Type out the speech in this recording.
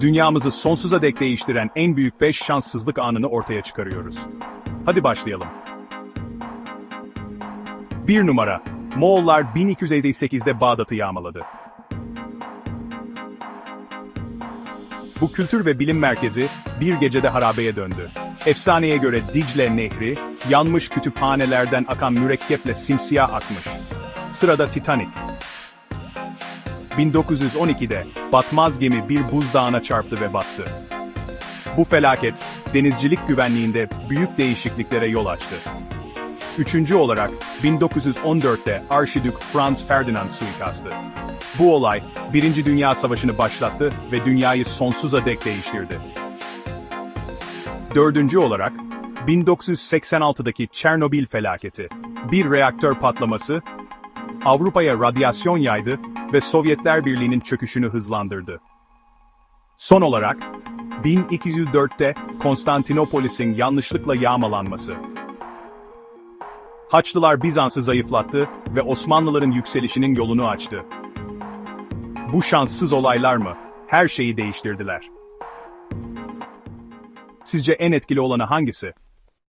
dünyamızı sonsuza dek değiştiren en büyük 5 şanssızlık anını ortaya çıkarıyoruz. Hadi başlayalım. 1 numara. Moğollar 1258'de Bağdat'ı yağmaladı. Bu kültür ve bilim merkezi bir gecede harabeye döndü. Efsaneye göre Dicle Nehri, yanmış kütüphanelerden akan mürekkeple simsiyah akmış. Sırada Titanic. 1912'de batmaz gemi bir buzdağına çarptı ve battı. Bu felaket, denizcilik güvenliğinde büyük değişikliklere yol açtı. Üçüncü olarak, 1914'te Arşidük Franz Ferdinand suikastı. Bu olay, Birinci Dünya Savaşı'nı başlattı ve dünyayı sonsuza dek değiştirdi. Dördüncü olarak, 1986'daki Çernobil felaketi. Bir reaktör patlaması, Avrupa'ya radyasyon yaydı ve Sovyetler Birliği'nin çöküşünü hızlandırdı. Son olarak, 1204'te Konstantinopolis'in yanlışlıkla yağmalanması. Haçlılar Bizans'ı zayıflattı ve Osmanlıların yükselişinin yolunu açtı. Bu şanssız olaylar mı? Her şeyi değiştirdiler. Sizce en etkili olanı hangisi?